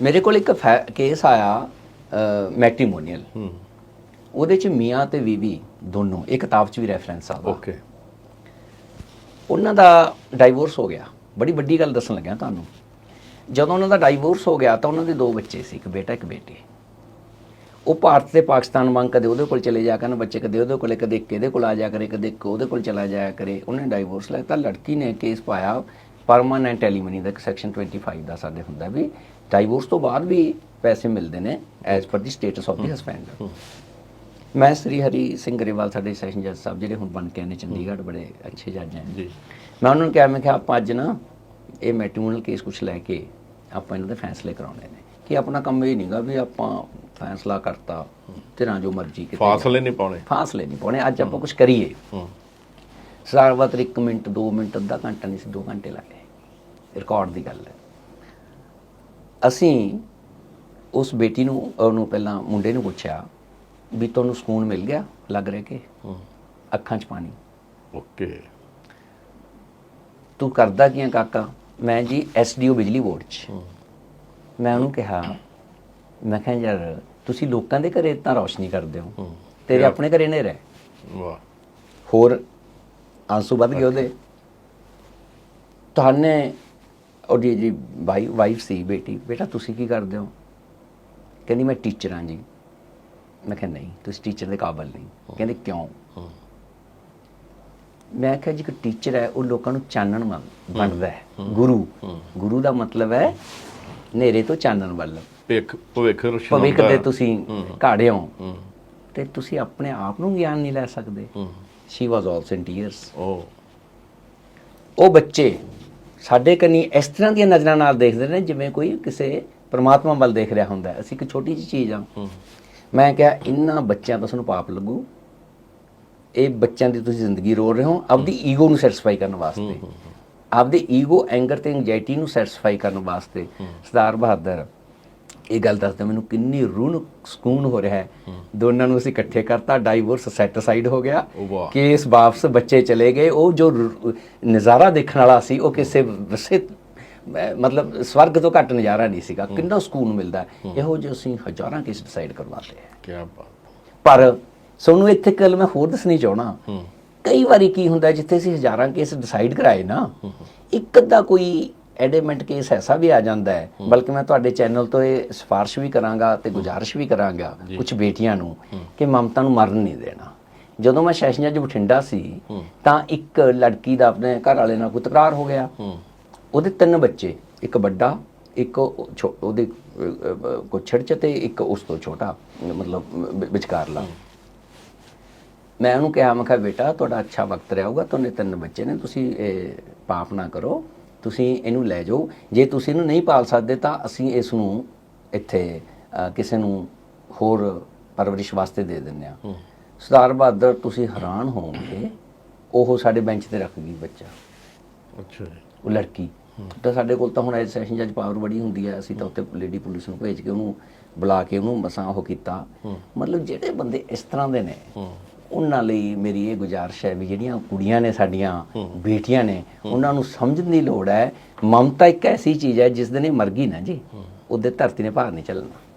ਮੇਰੇ ਕੋਲ ਇੱਕ ਕੇਸ ਆਇਆ ਮੈਟ੍ਰੀਮੋਨੀਅਲ ਉਹਦੇ ਚ ਮੀਆਂ ਤੇ ਬੀਬੀ ਦੋਨੋਂ ਇਹ ਕਿਤਾਬ ਚ ਵੀ ਰੈਫਰੈਂਸ ਆਦਾ ਓਕੇ ਉਹਨਾਂ ਦਾ ਡਾਈਵੋਰਸ ਹੋ ਗਿਆ। ਬੜੀ ਵੱਡੀ ਗੱਲ ਦੱਸਣ ਲੱਗਿਆ ਤੁਹਾਨੂੰ। ਜਦੋਂ ਉਹਨਾਂ ਦਾ ਡਾਈਵੋਰਸ ਹੋ ਗਿਆ ਤਾਂ ਉਹਨਾਂ ਦੇ ਦੋ ਬੱਚੇ ਸੀ ਇੱਕ ਬੇਟਾ ਇੱਕ ਬੇਟੀ। ਉਹ ਭਾਰਤ ਤੇ ਪਾਕਿਸਤਾਨ ਵਾਂਗ ਕਦੇ ਉਹਦੇ ਕੋਲ ਚਲੇ ਜਾ ਕਰਨ ਬੱਚੇ ਕਦੇ ਉਹਦੇ ਕੋਲੇ ਕਦੇ ਇੱਕ ਇਹਦੇ ਕੋਲ ਆ ਜਾ ਕਰੇ ਕਦੇ ਇੱਕ ਉਹਦੇ ਕੋਲ ਚਲਾ ਜਾਇਆ ਕਰੇ। ਉਹਨੇ ਡਾਈਵੋਰਸ ਲੈ ਤਾਂ ਲੜਕੀ ਨੇ ਕੇਸ ਪਾਇਆ ਪਰਮਾਨੈਂਟ ਐਲੀਮਨੀ ਦਾ ਸੈਕਸ਼ਨ 25 ਦਾ ਸਾਡੇ ਹੁੰਦਾ ਵੀ ਡਾਈਵੋਰਸ ਤੋਂ ਬਾਅਦ ਵੀ ਪੈਸੇ ਮਿਲਦੇ ਨੇ as per the status of the husband ਮੈਂ ਸ੍ਰੀ ਹਰੀ ਸਿੰਘ ਗਰੇਵਾਲ ਸਾਡੇ ਸੈਸ਼ਨ ਜੱਜ ਸਾਹਿਬ ਜਿਹੜੇ ਹੁਣ ਬਣ ਕੇ ਆਏ ਨੇ ਚੰਡੀਗੜ੍ਹ ਬੜੇ ਅੱਛੇ ਜੱਜ ਹੈ ਜੀ। ਮੈਂ ਉਹਨਾਂ ਨੂੰ ਕਿਹਾ ਮੈਂ ਕਿਹਾ ਆਪਾਂ ਅੱਜ ਨਾ ਇਹ ਮੈਟ੍ਰੀਮੋਨੀਅਲ ਕੇਸ ਕੁਛ ਲੈ ਕੇ ਆਪਾਂ ਇਹਨਾਂ ਦੇ ਫੈਸਲੇ ਕਰਾਉਣੇ ਨੇ। ਕਿ ਆਪਣਾ ਕੰਮ ਇਹ ਨਹੀਂਗਾ ਵੀ ਆਪਾਂ ਫੈਸਲਾ ਕਰਤਾ ਤੇਰਾ ਜੋ ਮਰਜ਼ੀ ਕਿਤੇ ਫਾਸਲੇ ਨਹੀਂ ਪਾਉਣੇ। ਫਾਸਲੇ ਨਹੀਂ ਪਾਉਣੇ ਅੱਜ ਆਪਾਂ ਕੁਝ ਕਰੀਏ। ਹੂੰ ਸਾਰਵਤ 1 ਮਿੰਟ 2 ਮਿੰਟ ਅੱਧਾ ਘੰਟਾ ਨਹੀਂ ਸੀ 2 ਘੰਟੇ ਲੱਗੇ। ਰਿਕਾਰਡ ਦੀ ਗੱਲ ਹੈ। ਅਸੀਂ ਉਸ ਬੇਟੀ ਨੂੰ ਉਹਨੂੰ ਪਹਿਲਾਂ ਮੁੰਡੇ ਨੂੰ ਪੁੱਛਿਆ ਵੀ ਤੁਹਾਨੂੰ ਸਕੂਨ ਮਿਲ ਗਿਆ? ਲੱਗ ਰਿਹਾ ਕਿ? ਅੱਖਾਂ 'ਚ ਪਾਣੀ। ਓਕੇ। ਤੂੰ ਕਰਦਾ ਕੀ ਆ ਕਾਕਾ? ਮੈਂ ਜੀ ਐਸਡੀਓ ਬਿਜਲੀ ਬੋਰਡ 'ਚ। ਮੈਂ ਉਹਨੂੰ ਕਿਹਾ ਮੈਂ ਕਿਹਾ ਯਾਰ ਤੁਸੀਂ ਲੋਕਾਂ ਦੇ ਘਰੇ ਤਾਂ ਰੌਸ਼ਨੀ ਕਰਦੇ ਹੋ। ਤੇਰੇ ਆਪਣੇ ਘਰੇ ਹਨੇਰਾ ਹੈ ਵਾਹ। ਹੋਰ ਆਂਸੂ ਵੱਧ ਗਏ ਉਹਦੇ। ਤੁਹਾਨੇ ਉਹਦੀ ਜੀ ਭਾਈ ਵਾਈਫ ਸੀ ਬੇਟੀ ਬੇਟਾ ਤੁਸੀਂ ਕੀ ਕਰਦੇ ਹੋ? ਕਹਿੰਦੀ ਮੈਂ ਟੀਚਰ ਹਾਂ ਜੀ। ਮੈਂ ਕਿਹਾ ਨਹੀਂ ਤੁਸੀਂ ਟੀਚਰ ਦੇ ਕਾਬਿਲ ਨਹੀਂ। ਕਹਿੰਦੇ ਕਿਉਂ? ਮੈਂ ਕਿਹਾ ਜੀ ਕਿ ਟੀਚਰ ਹੈ ਉਹ ਲੋਕਾਂ ਨੂੰ ਚਾਨਣ ਬਣਦਾ ਹੈ। ਗੁਰੂ। ਗੁਰੂ ਦਾ ਮਤਲਬ ਹੈ ਹਨੇਰੇ ਤੋਂ ਚਾਨਣ ਵੱਲ। ਭਵਿੱਖ ਭਵਿੱਖ ਰੋਸ਼ਨ ਭਵਿੱਖ। ਦੇ ਤੁਸੀਂ ਘਾੜੇ ਹੋ। ਤੇ ਤੁਸੀਂ ਆਪਣੇ ਆਪ ਨੂੰ ਗਿਆਨ ਨਹੀਂ ਲੈ ਸਕਦੇ। She was also in tears ਉਹ ਉਹ ਬੱਚੇ ਸਾਡੇ ਕੰਨੀ ਇਸ ਤਰ੍ਹਾਂ ਦੀਆਂ ਨਜ਼ਰਾਂ ਨਾਲ ਦੇਖਦੇ ਨੇ ਜਿਵੇਂ ਕੋਈ ਕਿਸੇ ਪ੍ਰਮਾਤਮਾ ਵੱਲ ਦੇਖ ਰਿਹਾ ਹੁੰਦਾ। ਅਸੀਂ ਇੱਕ ਛੋਟੀ ਜਿਹੀ ਚੀਜ਼ ਆ। ਮੈਂ ਕਿਹਾ ਇਹਨਾਂ ਬੱਚਿਆਂ ਤੋਂ ਸਾਨੂੰ ਪਾਪ ਲੱਗੂ। ਇਹ ਬੱਚਿਆਂ ਦੀ ਤੁਸੀਂ ਜ਼ਿੰਦਗੀ ਰੋਲ ਰਹੇ ਹੋ। ਆਪਦੀ ਈਗੋ ਨੂੰ ਸੈਟੀਸਫਾਈ ਕਰਨ ਵਾਸਤੇ। ਆਪਦੇ ਈਗੋ ਐਂਗਰ ਤੇ ਐਂਗਜ਼ਾਇਟੀ ਨੂੰ ਸੈਟੀਸਫਾਈ ਕਰਨ ਵਾਸਤੇ ਸਰਦਾਰ ਬਹਾਦਰ ਇਹ ਗੱਲ ਦੱਸਦਾ ਮੈਨੂੰ ਕਿੰਨੀ ਰੂਹ ਨੂੰ ਸਕੂਨ ਹੋ ਰਿਹਾ ਹੈ। ਦੋਨਾਂ ਨੂੰ ਅਸੀਂ ਇਕੱਠੇ ਕਰਤਾ ਡਾਈਵੋਰਸ ਸੈਟੀਸਫਾਈਡ ਹੋ ਗਿਆ। ਕੇਸ ਵਾਪਸ ਬੱਚੇ ਚਲੇ ਗਏ। ਉਹ ਜੋ ਨਜ਼ਾਰਾ ਦੇਖਣ ਵਾਲਾ ਸੀ ਉਹ ਕਿਸੇ ਵਸੇ ਮਤਲਬ ਸਵਰਗ ਤੋਂ ਘੱਟ ਨਜ਼ਾਰਾ ਨਹੀਂ ਸੀਗਾ। ਕਿੰਨਾ ਸਕੂਨ ਮਿਲਦਾ। ਇਹੋ ਜਿਹੇ ਅਸੀਂ ਹਜ਼ਾਰਾਂ ਕੇਸ ਡਿਸਾਈਡ ਕਰਵਾਤੇ ਹੈ। ਕੀ ਬਾਤ ਪਰ ਤੁਹਾਨੂੰ ਇੱਥੇ ਇੱਕ ਗੱਲ ਮੈਂ ਹੋਰ ਦੱਸਣੀ ਚਾਹਣਾ ਕਈ ਵਾਰੀ ਕੀ ਹੁੰਦਾ ਜਿੱਥੇ ਅਸੀਂ ਹਜ਼ਾਰਾਂ ਕੇਸ ਡਿਸਾਈਡ ਕਰਾਏ ਨਾ ਇੱਕ ਅੱਧਾ ਕੋਈ ਐਡੇਮੈਂਟ ਕੇਸ ਐਸਾ ਵੀ ਆ ਜਾਂਦਾ ਹੈ ਬਲਕਿ ਮੈਂ ਤੁਹਾਡੇ ਚੈਨਲ ਤੋਂ ਇਹ ਸਿਫਾਰਿਸ਼ ਵੀ ਕਰਾਂਗਾ ਤੇ ਗੁਜ਼ਾਰਿਸ਼ ਵੀ ਕਰਾਂਗਾ ਕੁਝ ਬੇਟੀਆਂ ਨੂੰ ਕਿ ਮਮਤਾ ਨੂੰ ਮਰਨ ਨਹੀਂ ਦੇਣਾ। ਜਦੋਂ ਮੈਂ ਸੈਸ਼ਨ ਜੱਜ ਬਠਿੰਡਾ ਸੀ ਤਾਂ ਇੱਕ ਲੜਕੀ ਦਾ ਆਪਣੇ ਘਰ ਵਾਲੇ ਨਾਲ ਕੋਈ ਤਕਰਾਰ ਹੋ ਗਿਆ। ਉਹਦੇ ਤਿੰਨ ਬੱਚੇ ਇੱਕ ਵੱਡਾ ਇੱਕ ਉਹਦੇ ਕੋਛੜ ਚ ਤੇ ਇੱਕ ਉਸ ਤੋਂ ਛੋਟਾ ਮਤਲਬ ਵਿ- ਵਿਚਕਾਰਲਾ। ਮੈਂ ਉਹਨੂੰ ਕਿਹਾ ਮੈਂ ਕਿਹਾ ਬੇਟਾ ਤੁਹਾਡਾ ਅੱਛਾ ਵਕਤ ਰਹੂਗਾ ਤੁਹਾਡੇ ਤਿੰਨ ਬੱਚੇ ਨੇ ਤੁਸੀਂ ਇਹ ਪਾਪ ਨਾ ਕਰੋ ਤੁਸੀਂ ਇਹਨੂੰ ਲੈ ਜਾਓ। ਜੇ ਤੁਸੀਂ ਇਹਨੂੰ ਨਹੀਂ ਪਾਲ ਸਕਦੇ ਤਾਂ ਅਸੀਂ ਇਸ ਨੂੰ ਇੱਥੇ ਕਿਸੇ ਨੂੰ ਹੋਰ ਪਰਵਰਿਸ਼ ਵਾਸਤੇ ਦੇ ਦਿੰਦੇ ਆ ਸਰਦਾਰ ਬਹਾਦਰ ਤੁਸੀਂ ਹੈਰਾਨ ਹੋਵੋਗੇ ਉਹ ਸਾਡੇ ਬੈਂਚ ਤੇ ਰੱਖ ਗਈ ਬੱਚਾ। ਅੱਛਾ ਜੀ। ਉਹ ਲੜਕੀ। ਤਾਂ ਸਾਡੇ ਕੋਲ ਤਾਂ ਹੁਣ ਐਜ ਸੈਸ਼ਨ ਜੱਜ ਪਾਵਰ ਬੜੀ ਹੁੰਦੀ ਹੈ। ਅਸੀਂ ਤਾਂ ਉੱਥੇ ਲੇਡੀ ਪੁਲਿਸ ਨੂੰ ਭੇਜ ਕੇ ਉਹਨੂੰ ਬੁਲਾ ਕੇ ਉਹਨੂੰ ਮਸਾਂ ਉਹ ਕੀਤਾ। ਮਤਲਬ ਜਿਹੜੇ ਬੰਦੇ ਇਸ ਤਰ੍ਹਾਂ ਦੇ ਨੇ ਉਹਨਾਂ ਲਈ ਮੇਰੀ ਇਹ ਗੁਜ਼ਾਰਿਸ਼ ਹੈ ਵੀ ਜਿਹੜੀਆਂ ਕੁੜੀਆਂ ਨੇ ਸਾਡੀਆਂ ਬੇਟੀਆਂ ਨੇ ਉਹਨਾਂ ਨੂੰ ਸਮਝਣ ਦੀ ਲੋੜ ਹੈ। ਮਮਤਾ ਇੱਕ ਐਸੀ ਚੀਜ਼ ਹੈ ਜਿਸ ਦਿਨ ਇਹ ਮਰ ਗਈ ਨਾ ਜੀ ਉਹਦੇ ਧਰਤੀ ਨੇ ਭਾਰ ਨਹੀਂ ਚੱਲਣਾ।